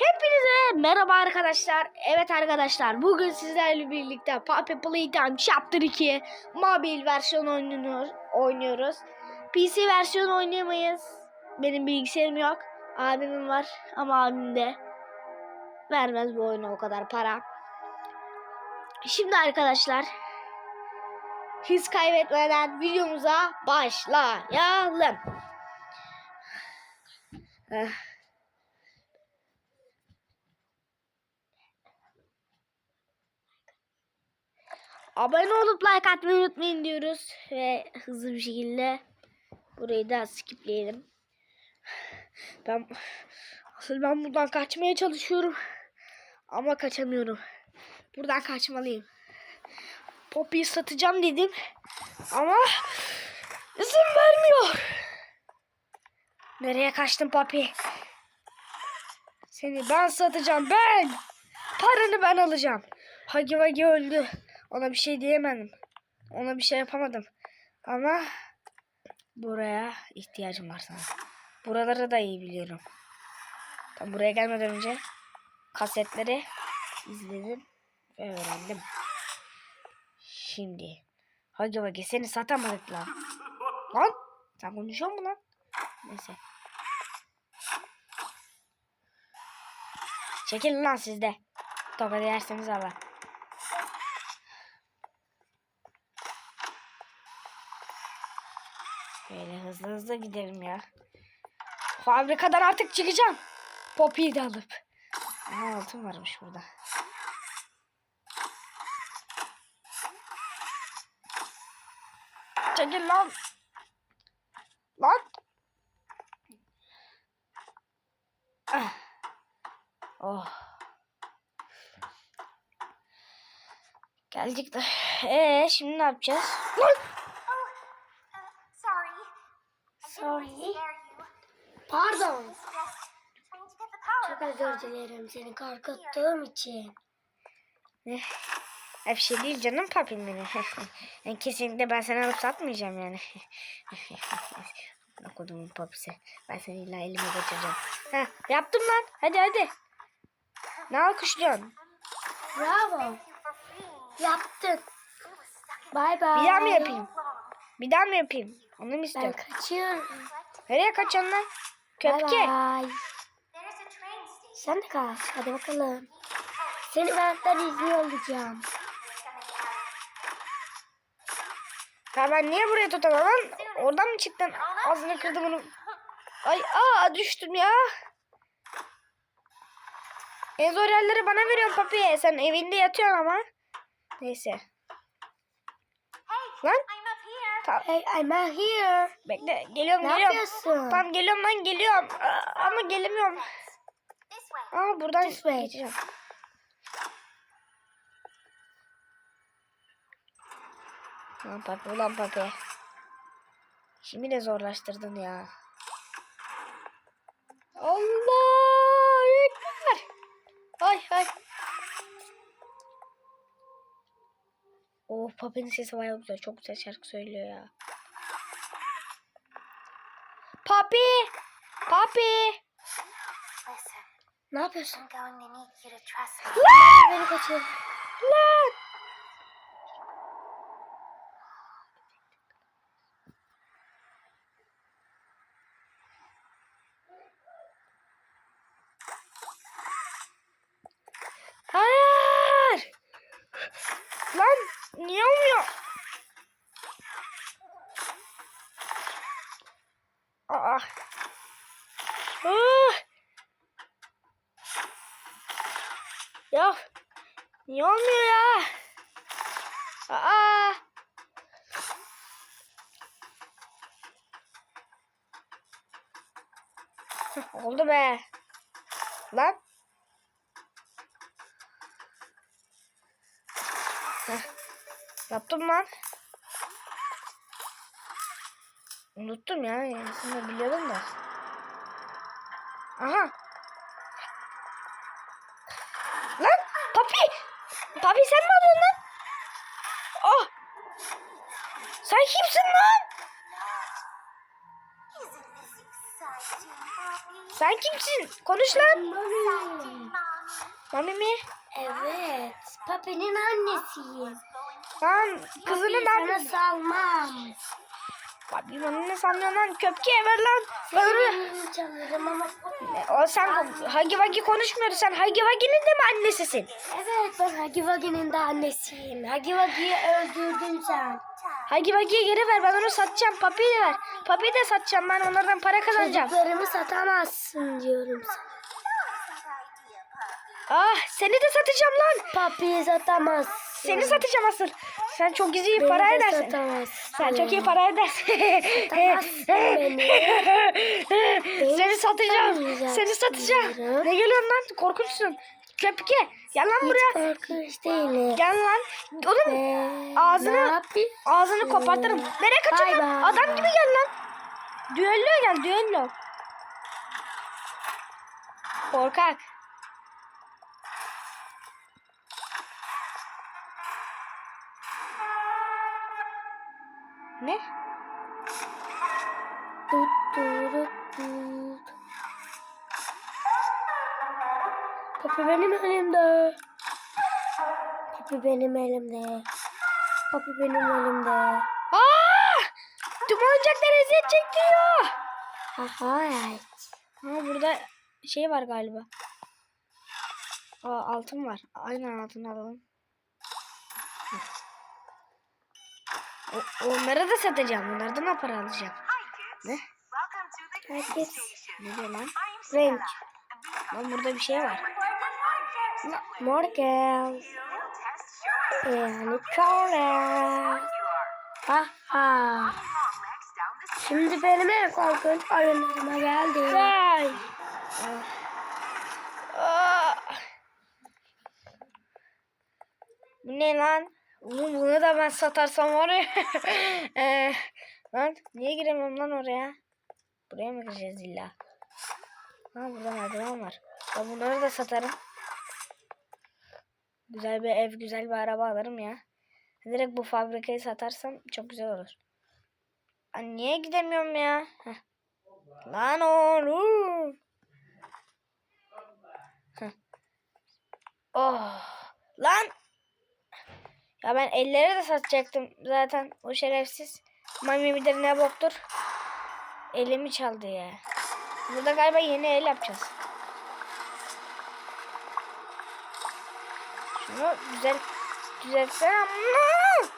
Hepinize merhaba arkadaşlar. Evet arkadaşlar bugün sizlerle birlikte Puppy Playtime Chapter 2 mobil versiyon oynuyor, oynuyoruz. PC versiyon oynayamayız. Benim bilgisayarım yok. Abimin var ama abim de vermez bu oyuna o kadar para. Şimdi arkadaşlar hız kaybetmeden videomuza başlayalım. Eh. Abone olup like atmayı unutmayın diyoruz. Ve hızlı bir şekilde burayı da skipleyelim. Ben asıl ben buradan kaçmaya çalışıyorum. Ama kaçamıyorum. Buradan kaçmalıyım. Poppy'yi satacağım dedim. Ama izin vermiyor. Nereye kaçtın Poppy? Seni ben satacağım ben. Paranı ben alacağım. Hagi Vagi öldü. Ona bir şey diyemedim. Ona bir şey yapamadım. Ama buraya ihtiyacım var sana. Buraları da iyi biliyorum. Tam buraya gelmeden önce kasetleri izledim ve öğrendim. Şimdi Hagi Vagi seni satamadık lan. Lan sen konuşuyor musun lan? Neyse. Çekilin lan siz de. Tokadı yerseniz Allah. Böyle hızlı hızlı gidelim ya. Fabrikadan artık çıkacağım. Poppy'yi de alıp. Aha altın varmış burada. Çekil lan. Lan. Ah. Oh. Geldik de. Ee şimdi ne yapacağız? Lan. Pardon. Çok özür dilerim seni korkuttuğum için. Ne? Bir şey değil canım papim benim. yani kesinlikle ben seni alıp satmayacağım yani. Bak kodumun papisi. Ben seni illa elime götüreceğim. Heh, yaptım lan. Hadi hadi. Ne alkışlıyorsun? Bravo. Yaptın. Bye bye. Bir daha mı yapayım? Bir daha mı yapayım? Onu mu istiyorsun? kaçıyorum. Nereye kaçıyorsun lan? Köpke. Bye. There's a train station. Sen de kaç. Hadi bakalım. Seni benden izliyor olacağım. Ya ben niye buraya tutamam lan? Oradan mı çıktın? Ağzını kırdım onu. Ay aa düştüm ya. En zor yerleri bana veriyorsun papi. Sen evinde yatıyorsun ama. Neyse. Lan. Tamam. Hey I'm out here. Bekle geliyorum Ne geliyorum. yapıyorsun? Tamam geliyorum lan geliyorum. Aa, Ama gelemiyorum. Aa buradan This way. geçeceğim. Lan papi ulan papi. Şimdi de zorlaştırdın ya. Allah ekber. Ay ay. Oh papinin sesi bayağı güzel. Çok güzel şarkı söylüyor ya. Papi. Papi. Ne yapıyorsun? Me. Beni kaçır. Lan. Hayır. Lan niye olmuyor? Aa. Ah. Ya niye olmuyor ya? Aa. Oldu be. Lan. Heh. Yaptım lan. Unuttum ya. Aslında biliyordum da. Aha. Lan papi. Papi sen mi alıyorsun lan? Oh. Sen kimsin lan? Sen kimsin? Konuş lan. Mami. Mi? Evet. Papi'nin annesiyim. Lan kızını Papi'yi ben... sana salmam. Abi bana ne sanıyorsun lan? Köpke ver lan. Ama O sen Hagi Vagi konuşmuyordu. Sen Hagi Vagi'nin de mi annesisin? Evet ben Hagi Vagi'nin de annesiyim. Hagi Vagi'yi öldürdün sen. Hagi Vagi'ye geri ver. Ben onu satacağım. Papi'yi ver. Papi'yi de satacağım. Ben onlardan para kazanacağım. Çocuklarımı satamazsın diyorum sana. Ah seni de satacağım lan. Papi'yi satamazsın. Seni satacağım asıl. Sen çok iyi Beni para de edersin. Sen çok iyi para edersin. Seni satacağım. Seni satacağım. Ne geliyorsun lan? Korkunçsun. Köpke. Gel lan Hiç buraya. korkunç değilim. Gel lan. Oğlum Ee, ağzını- ağzını kopartırım. Nereye kaçıyorsun lan? Adam gibi gel lan. Düello gel düello. Korkak. Ne? Papi benim elimde. Papi benim elimde. Papi benim elimde. Aa! Tüm oyuncaklar eziyet çekiyor. Aha evet. Ha burada şey var galiba. Aa, altın var. Aynen altın alalım. O, onları da satacağım. Onlardan da para alacağım. Ne? Herkes Ne diyor lan? renk. Lan burada bir şey var. Morgan. Yani Kore. Ha ha. Şimdi benim en korkunç oyunlarıma geldi. Vay. Bu ne lan? Bunu da ben satarsam var ya. Eee, lan niye giremiyorum lan oraya? Buraya mı gireceğiz illa? Ha burada merdiven var. Ben bunları da satarım. Güzel bir ev, güzel bir araba alırım ya. Direkt bu fabrikayı satarsam çok güzel olur. Ay niye gidemiyorum ya? Heh. Lan oğlum. Oh. Lan. Ya ben elleri de satacaktım zaten o şerefsiz. Mami midir ne boktur. Elimi çaldı ya. Burada galiba yeni el yapacağız. Şunu güzel düzeltsene amma.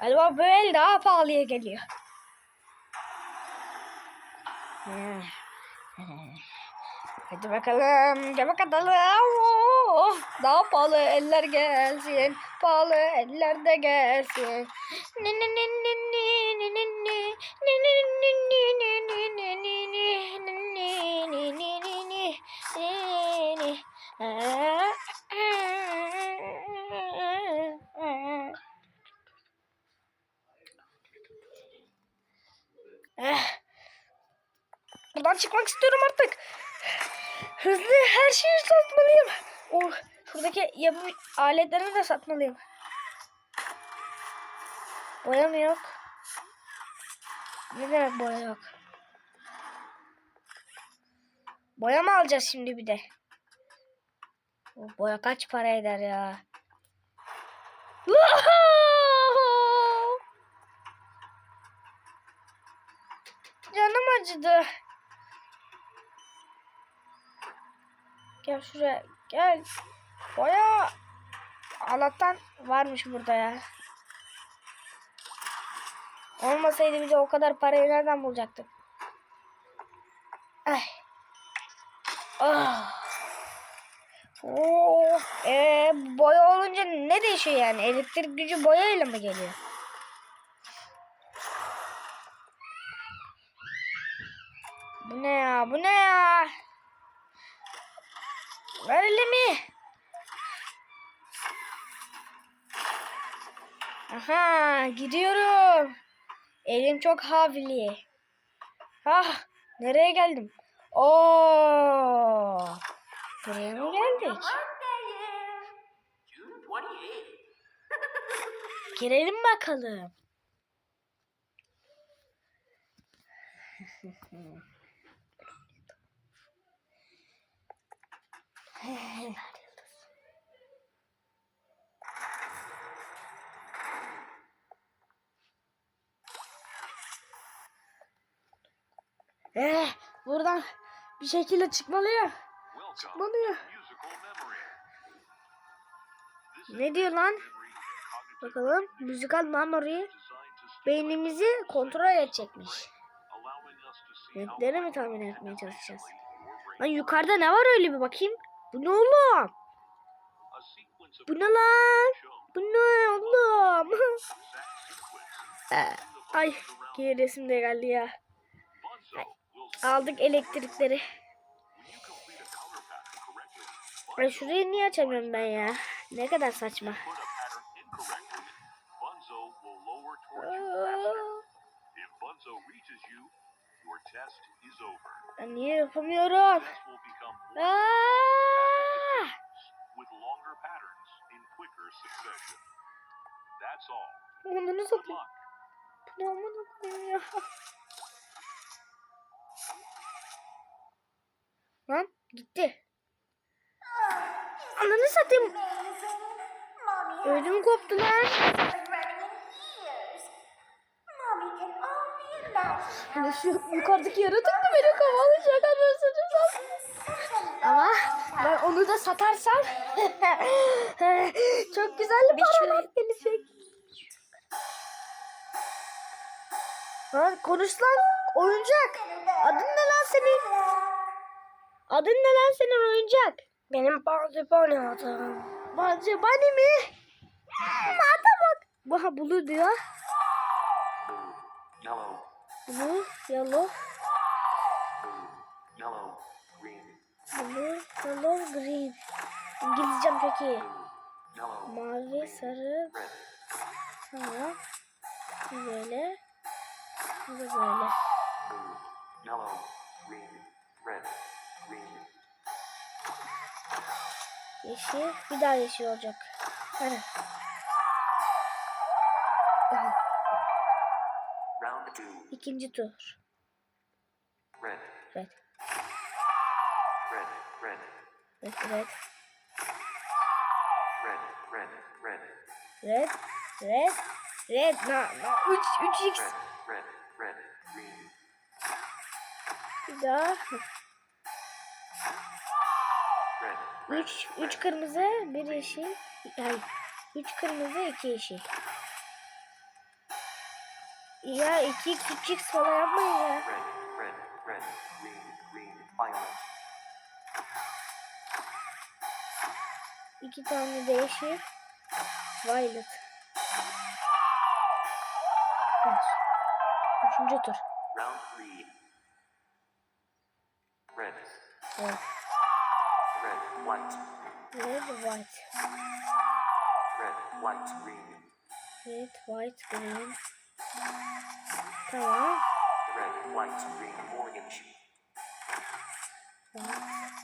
Galiba bu el daha pahalıya geliyor. Hadi bakalım. Gel bakalım. Oh, daha pahalı eller gelsin. Pahalı eller de gelsin. Ni ni ni ni çıkmak istiyorum artık. Hızlı her şeyi satmalıyım. Oh, şuradaki yapım aletlerini de satmalıyım. Boya mı yok? Ne demek boya yok? Boya mı alacağız şimdi bir de? O boya kaç para eder ya? Canım acıdı. Gel şuraya gel. Boya. Allah'tan varmış burada ya. Olmasaydı bize o kadar parayı nereden bulacaktık? Ay. Ah. Oo. Ee, boya olunca ne değişiyor yani? Elektrik gücü boya ile mi geliyor? Bu ne ya? Bu ne ya? Ver elimi. Aha gidiyorum. Elim çok havli. Ah nereye geldim? Oo. Buraya mı geldik? June 28th. Bakalım. Eh, buradan bir şekilde çıkmalıyım. Çıkmalıyım. Ne diyor lan? Bakalım. Müzikal memory beynimizi kontrol edecekmiş. Renkleri mi tahmin etmeye çalışacağız? Lan yukarıda ne var öyle bir bakayım. Bu ne oğlum? Bu ne lan? Bu ne oğlum? Eh, Ay geri resim de geldi ya. Aldık elektrikleri. Ay şurayı niye açamıyorum ben ya? Ne kadar saçma. Aa, Ben niye yapamıyorum? Aa! with longer patterns in quicker succession. That's all. Onu Good satayım. luck. Bu ne amına koyayım ya? Lan gitti. Ananı satayım. Ödüm koptu lan. Hani şu yukarıdaki yaratık da beni kovalayacak anasını. Ama ben onu da satarsam çok güzel paralar gelecek. Lan konuş lan oyuncak. Adın ne lan senin? Adın ne lan senin oyuncak? Benim bazı bana adım. Bence Bunny mi? Mata bak. Baha bulu diyor. Blue, yellow, yellow, green, blue, yellow, green. İyi. yellow, Mavi, sarı, tamam. Böyle. Bu da böyle. yellow, green, red, green, Yeşil. Bir daha yeşil olacak. Hadi. Aha, İkinci tur. red, Red. red, red, Red, red. red, red, red, Red. Red. Red. Na, na. 3, 3x. red, red, red, green, Bir daha. red, 3, 3 kırmızı, bir yeşil. Hayır. 3 kırmızı, 2 yeşil. Ya 2x, 3x falan yapmayın ya. red, red, red, green, green, İki tane de yeşil. Violet. Evet. Üçüncü tur. round three, red, Evet. red, white, Red, white. red, white, green, Red, white, green. Tamam.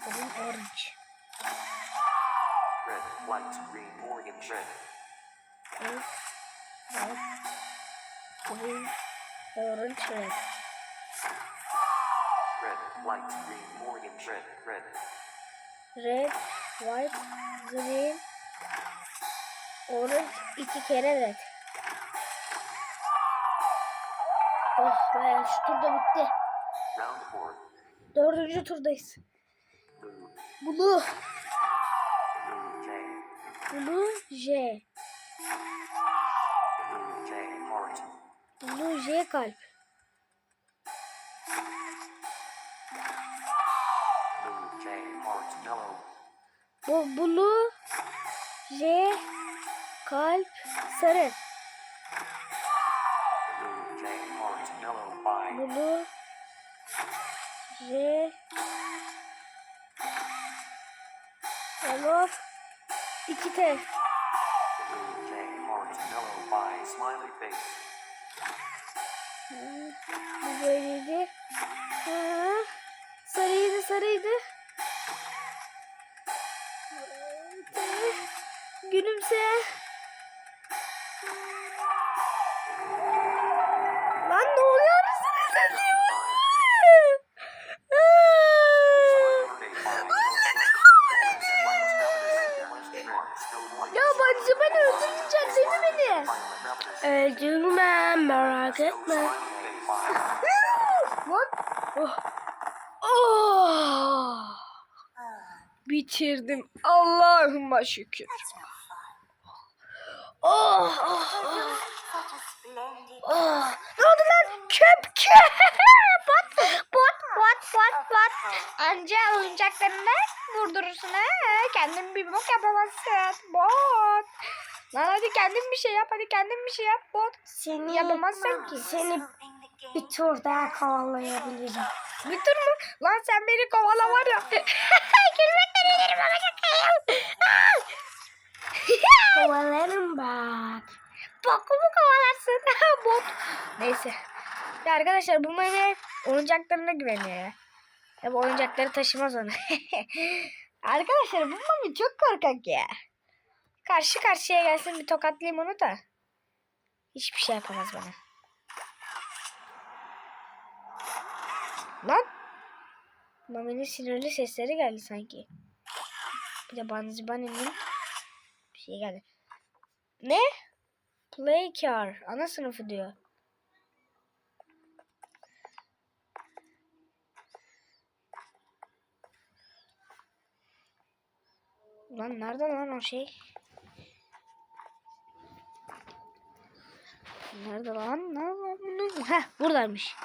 green, orange. red, white, green, orange, red, Red, white, green, orange, red. red, white, green, orange, red, red, Red, white, green, orange. iki kere red. Oh be şu turda bitti. round four, Dördüncü turdayız. Blue. blue, J, Blue J. kalp. Bu Blue J kalp sarı. Mellow, by, smiley face, Hmm, Bu böyleydi. Ha, sarıydı sarıydı. Bitirdim. Allah'ıma şükür. Oh, oh, oh. Oh, ne oldu lan? Köpke. bot, bot, bot, bot, bot. Anca oyuncaklarını vurdurursun ha. Kendin bir bok yapamazsın. Bot. Lan hadi kendin bir şey yap. Hadi kendin bir şey yap bot. Seni Yapamazsın ki. Seni bir tur daha kovalayabilirim. Bir tur? Lan sen beni kovala var ya. Gülmekten ölürüm ama şakayım. Kovalarım bak. Bokumu kovalarsın. Bot. Neyse. Ya arkadaşlar bu meme oyuncaklarına güveniyor ya. Ya bu oyuncakları taşımaz onu. arkadaşlar bu mami çok korkak ya. Karşı karşıya gelsin bir tokatlayayım onu da. Hiçbir şey yapamaz bana. Lan. Mami'nin sinirli sesleri geldi sanki. Bir de Banzibani'nin bir şey geldi. Ne? Play car. Ana sınıfı diyor. Lan nerede lan o şey? Nerede lan? Nerede? Heh buradaymış.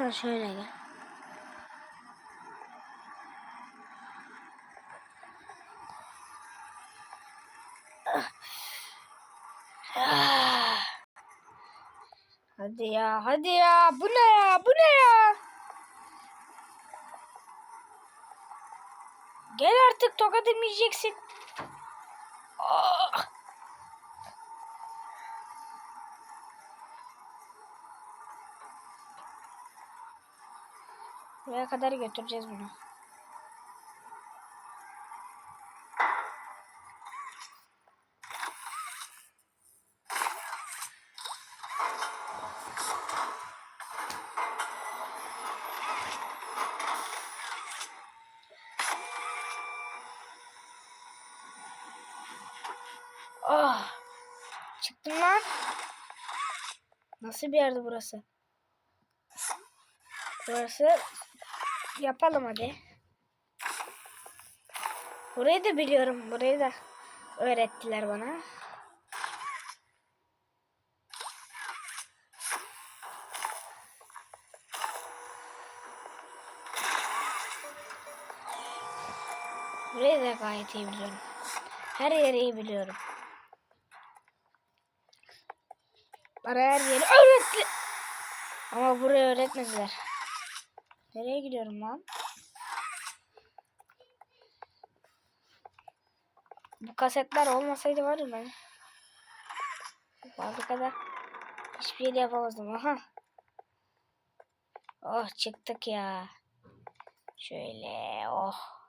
Bakın şöyle gel. Hadi ya, hadi ya. Bu ne ya? Bu ne ya? Gel artık tokat yemeyeceksin. Ah. Buraya kadar götüreceğiz bunu. Oh. Çıktım lan. Nasıl bir yerdi burası? Burası yapalım hadi. Burayı da biliyorum. Burayı da öğrettiler bana. Burayı da gayet iyi biliyorum. Her yeri iyi biliyorum. Bana her yeri öğretti. Ama burayı öğretmediler. Nereye gidiyorum lan? Bu kasetler olmasaydı var ya ben. Fabrikada hiçbir şey yapamazdım. Aha. Oh çıktık ya. Şöyle oh.